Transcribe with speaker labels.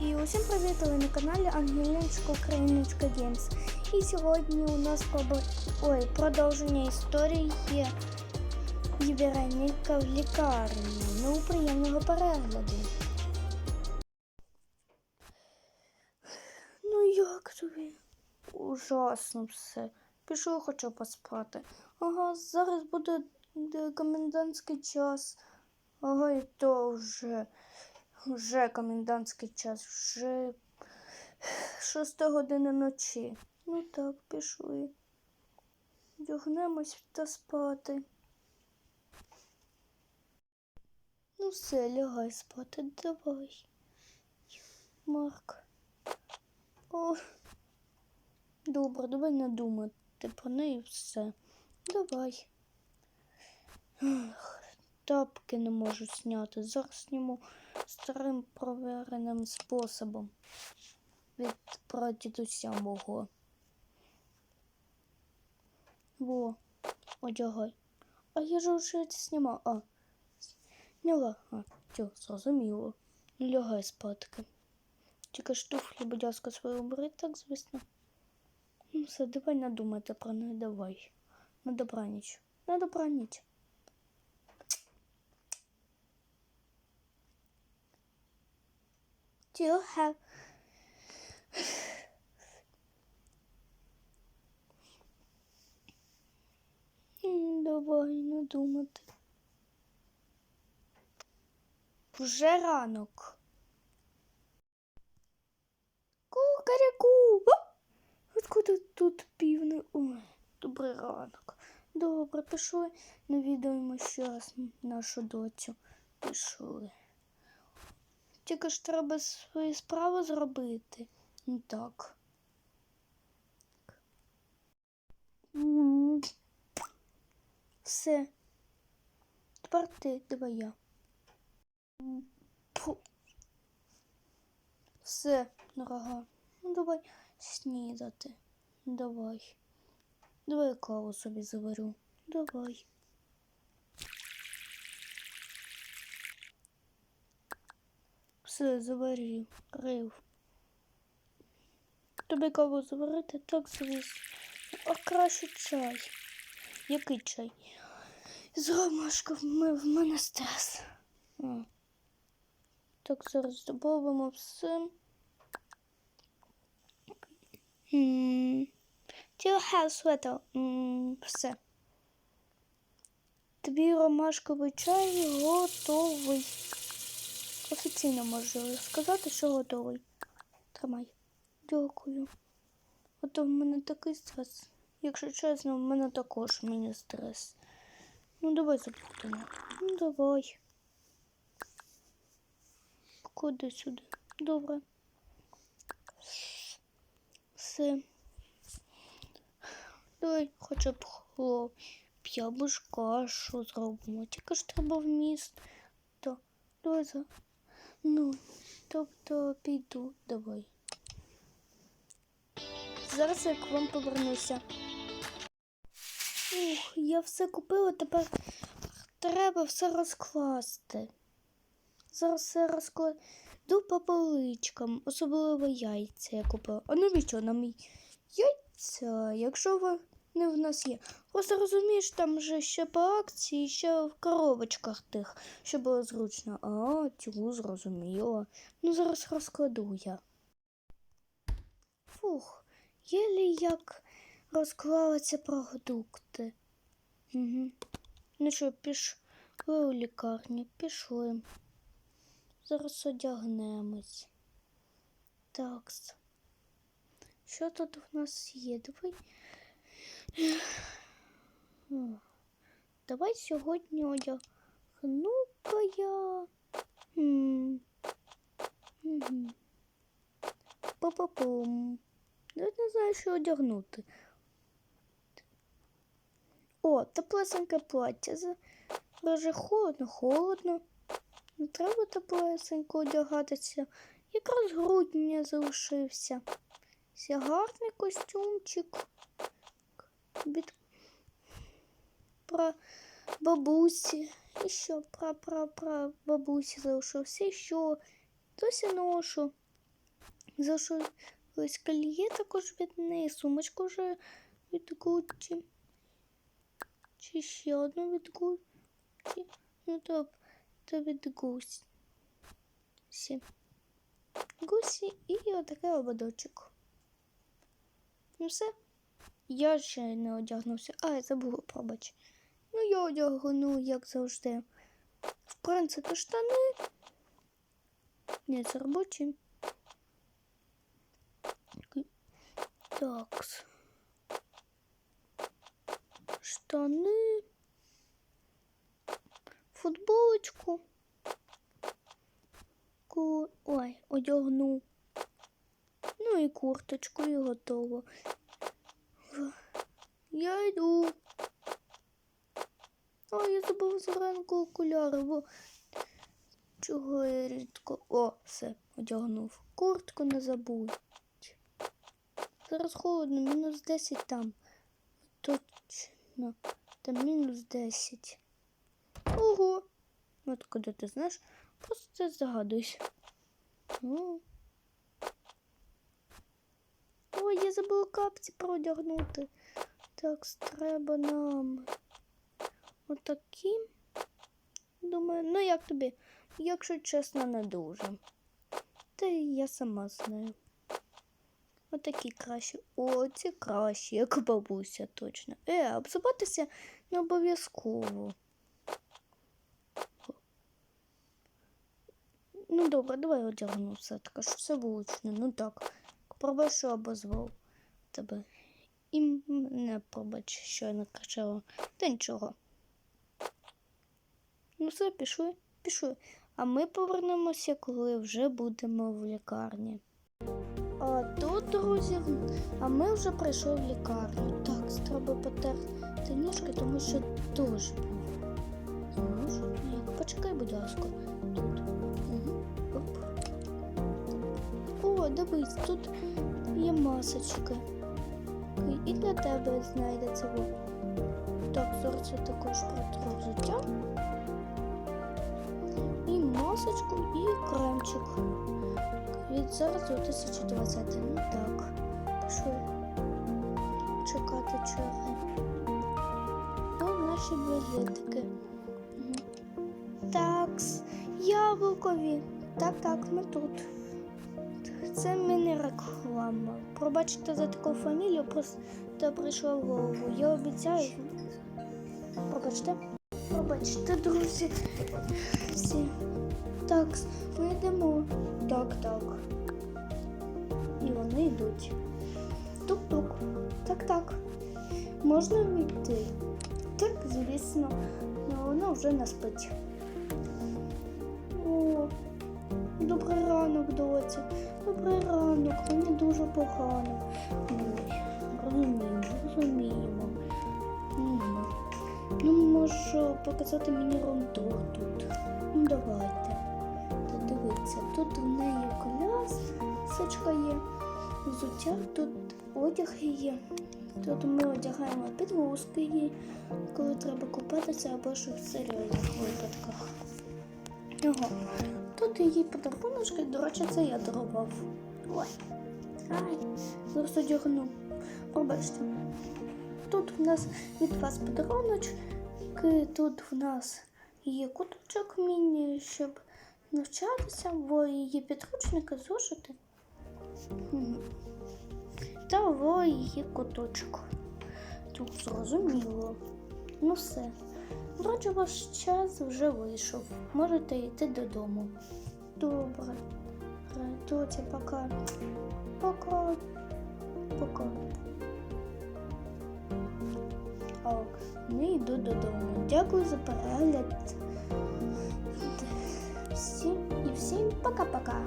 Speaker 1: І усім привіт! Ви на каналі Ангеліночка Україночка Геймс. І сьогодні у нас проба... Ой, продовження історії Євгеніка в лікарні. Ну, приємного перегляду. Ну як тобі? Ужасно все. Пішов хочу поспати. Ага, зараз буде комендантський час. Ага, і то вже. Вже комендантський час, вже шоста година ночі. Ну так, пішли. Дягнемось та спати. Ну все, лягай спати, давай. Марк. О. Добре, давай не думати про неї все. Давай. Тапки не можу зняти. Зараз зніму старим провереним способом від прадідуся мого. Во, одягай. А я ж вже це знімав. А, зняла. А, все, зрозуміло. Лягай спадки. Тільки ж туфлі, будь ласка, свої убери, так, звісно. Ну все, давай не думайте про неї, давай. На добраніч. На добраніч. Do you have Давай не думати. Вже ранок. Кукаряку. Откуда тут півни? Ой, добрий ранок. Добре, пішли. Навідаємо ще раз нашу доцю. Пішли. Тільки ж треба свої справи зробити. Ну так. Все. Тепер ти, давай я. Все, дорога. Ну давай снідати. Давай. Давай каву собі заварю. Давай. Все, заварив, рив. Тобі каву заварити? Так, звісно. А краще чай. Який чай? З ромашкою в мене стрес. А. Так, зараз додамо все. Sweater? М, Все. Твій ромашковий чай готовий. Офіційно можу сказати, що готовий. Тримай. Дякую. А то в мене такий стрес. Якщо чесно, в мене також мені стрес. Ну, давай заплутаємо. Ну, давай. Куди сюди? Добре. Все. Давай хоча б хлоп. Ж кашу зробимо. Тільки ж треба в міст. То, давай за. Ну, тобто піду, давай. Зараз я к вам повернуся. Ух, я все купила, тепер треба все розкласти. Зараз все розкладу по поличкам, особливо яйця я купила. А навіщо нам яйця, якщо вони в нас є? Просто розумієш, там вже ще по акції, ще в коробочках тих, що було зручно. А, цю зрозуміло. Ну, зараз розкладу я. Фух, єлі як розклала ці продукти. Угу. Ну що, пішли у лікарню, пішли. Зараз одягнемось. Так. Що тут в нас є? Давай. Давай сьогодні одягну-ка я. Па-па-пум. Навіть не знаю, що одягнути. О, теплесеньке плаття. Дуже холодно, холодно. Не треба теплесенько одягатися. Якраз грудень не залишився. Це гарний костюмчик. Від про бабусі. І що про про про бабусі залишився. І що? Досі ношу. Залишилось кольє також від неї, сумочку вже від Гуччі. Чи ще одну від Гуччі. Ну, то, то від Гусі. Гусі і отакий ободочок. Ну все. Я ще не одягнувся. А, я забула, пробач. Ну, я одягну, як завжди. В принципі, штани. Ні, це робочі. Так. Штани. Футболочку. Ку... Ой, одягну. Ну і курточку, і готово. Я йду. Ой, я забув зранку окуляри, бо чого я рідко. О, все, одягнув. Куртку не забудь. Зараз холодно, мінус 10 там. Точно. Там мінус 10. Ого. От куди ти знаєш? Просто це здогадуйся. Ну. Ой, я забула капці продягнути. Так, треба нам отакі. Думаю, ну як тобі? Якщо чесно, не дуже. Та я сама знаю. Отакі кращі. О, ці кращі, як бабуся точно. Е, обзиватися не обов'язково. Ну добре, давай одягну все таке, що все влучно. Ну так. Пробач, що обозвав тебе. І мене пробач, що я накричала. Та нічого. Ну все, пішли, пішли. А ми повернемося, коли вже будемо в лікарні. А тут, друзі, а ми вже прийшли в лікарню. Так, треба потерти ніжки, тому що дуже як? Почекай, будь ласка. Тут. Угу. Оп. О, дивись, тут є масочки. І для тебе знайдеться. О. Так, зараз я також протру взуття. І масочку, і кремчик. Від зараз 2020. Ну так. Пішли чекати черги. О, наші білетики. Такс, яблукові. Так, так, ми тут. Це міні-реклама. Пробачте за таку фамілію, просто прийшла в голову. Я обіцяю. Пробачте. Пробачте, друзі. Всі. Так, ми йдемо. Так, так. І вони йдуть. Тук-тук. Так, так. Можна війти? Так, звісно. Ну, вона вже не спить. Добрий ранок, доця. Добрий ранок, мені дуже погано. Розуміємо, розуміємо. Ну, можу показати мені рундур тут. Ну, давайте. Дивіться, тут в неї колясочка є, взуття, тут одяг є. Тут ми одягаємо підгузки коли треба купатися або ж в серйозних випадках. Ого. Тут її подаруночки, до речі, це я дарував. Ой. Ай, зараз одягну. Пробачте. Тут в нас від вас подаруночки, тут в нас є куточок міні, щоб навчатися, бо її підручники зошити. Та во її куточок. Тут зрозуміло. Ну все. Вроді ваш час вже вийшов. Можете йти додому. Добре. Доця, пока. Пока. Пока. Ок, не йду додому. Дякую за перегляд. Всім і всім пока-пока.